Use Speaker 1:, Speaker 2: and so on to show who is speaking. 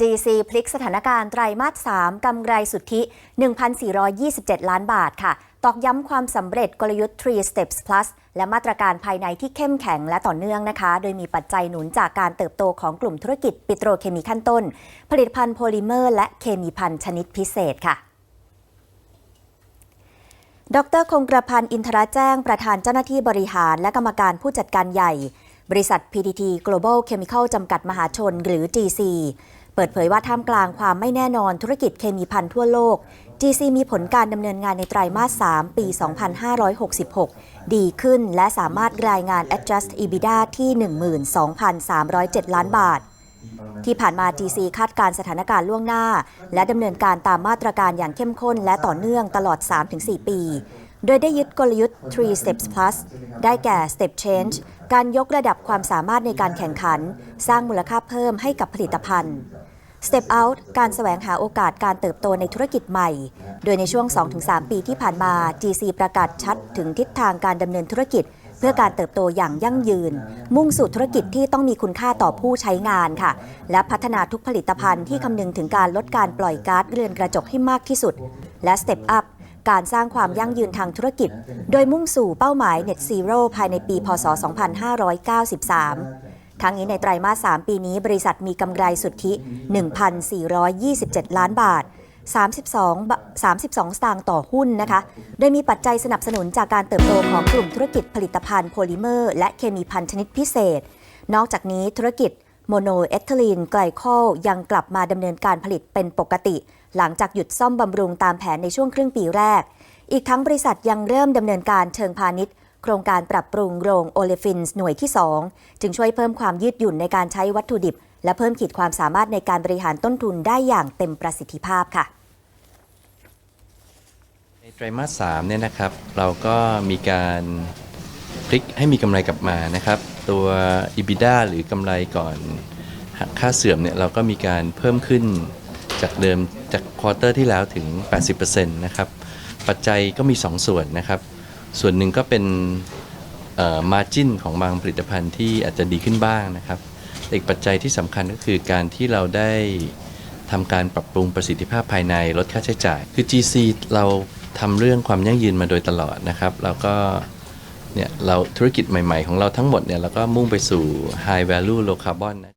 Speaker 1: GC พลิกสถานการณ์ไตรมาส 3 กำไรสุทธิ 1,427 ล้านบาทค่ะ ตอกย้ำความสำเร็จกลยุทธ์ 3 Steps Plus และมาตรการภายในที่เข้มแข็งและต่อเนื่องนะคะ โดยมีปัจจัยหนุนจากการเติบโตของกลุ่มธุรกิจปิโตรเคมีขั้นต้น ผลิตภัณฑ์โพลิเมอร์ และเคมีภัณฑ์ชนิดพิเศษค่ะดรคงกระพันธ์อินทราแจ้งประธานเจ้าหน้าที่บริหารและกรรมการผู้จัดการใหญ่ บริษัท PTT Global Chemical จำกัดมหาชนหรือ GC เปิดเผยว่าท่ามกลางความไม่แน่นอนธุรกิจเคมีพันทั่วโลก GC มีผลการดำเนินงานในไตรมาส 3 ปี 2566 ดีขึ้นและสามารถรายงาน Adjust EBITDA ที่ 12,307 ล้านบาท ที่ผ่านมา GC คาดการสถานการณ์ล่วงหน้า และดำเนินการตามมาตรการอย่างเข้มข้นและต่อเนื่องตลอด 3-4 ปี โดยได้ยึดกลยุทธ์ 3 Steps Plus ได้แก่ Step Change การยกระดับความสามารถในการแข่งขัน สร้างมูลค่าเพิ่มให้กับผลิตภัณฑ์ Step Out การแสวงหาโอกาสการเติบโตในธุรกิจใหม่ โดยในช่วง 2-3 ปีที่ผ่านมา GC ประกาศชัดถึงทิศทางการดำเนินธุรกิจ เพื่อการเติบโตอย่างยั่งยืน มุ่งสู่ธุรกิจที่ต้องมีคุณค่าต่อผู้ใช้งานค่ะ และพัฒนาทุกผลิตภัณฑ์ที่คำนึงถึงการลดการปล่อยก๊าซเรือนกระจกให้มากที่สุด และ Step Up การสร้างความยั่งยืนทางธุรกิจ โดยมุ่งสู่เป้าหมาย Net Zero ภายในปี พศ 2593 ทั้งนี้ในไตรมาส 3 ปีนี้บริษัทมีกำไรสุทธิ 1,427 ล้านบาท 32 32 สตางค์ต่อหุ้นนะคะ โดยมีปัจจัยสนับสนุนจากการเติบโตของกลุ่มธุรกิจผลิตภัณฑ์โพลิเมอร์และเคมีภัณฑ์ชนิดพิเศษ นอกจากนี้ธุรกิจโมโนเอทิลีนไกลคอลยังกลับมาดำเนินการผลิตเป็นปกติ หลังจากหยุดซ่อมบำรุงตามแผนในช่วงครึ่งปีแรก อีกทั้งบริษัทยังเริ่มดำเนินการเชิงพาณิชย์ โครงการปรับปรุงโรงโอเลฟินส์หน่วยที่ 2 จึงช่วยเพิ่มความยืดหยุ่นในการใช้วัตถุดิบ และเพิ่มขีดความสามารถในการบริหารต้นทุนได้อย่างเต็มประสิทธิภาพค่ะ
Speaker 2: ในไตรมาส3เนี่ยนะครับเราก็มีการพลิกให้มีกำไรกลับมานะครับ ตัว EBITDA หรือกำไรก่อนหักค่าเสื่อมเนี่ยเราก็มีการเพิ่มขึ้น จากเดิมจากควอเตอร์ที่แล้วถึง 80%นะครับ ปัจจัยก็มี 2 ส่วนนะครับ ส่วนหนึ่งก็เป็นมาจินของบางผลิตภัณฑ์ที่อาจจะดีขึ้นบ้างนะครับ อีกปัจจัยที่สำคัญก็คือการที่เราได้ทำการปรับปรุงประสิทธิภาพภายในลดค่าใช้จ่าย คือ GC เราทำเรื่องความยั่งยืนมาโดยตลอดนะครับ แล้วก็เนี่ยเราธุรกิจใหม่ ๆ ของเราทั้งหมดเนี่ยเราก็มุ่งไปสู่ high value low carbon นะ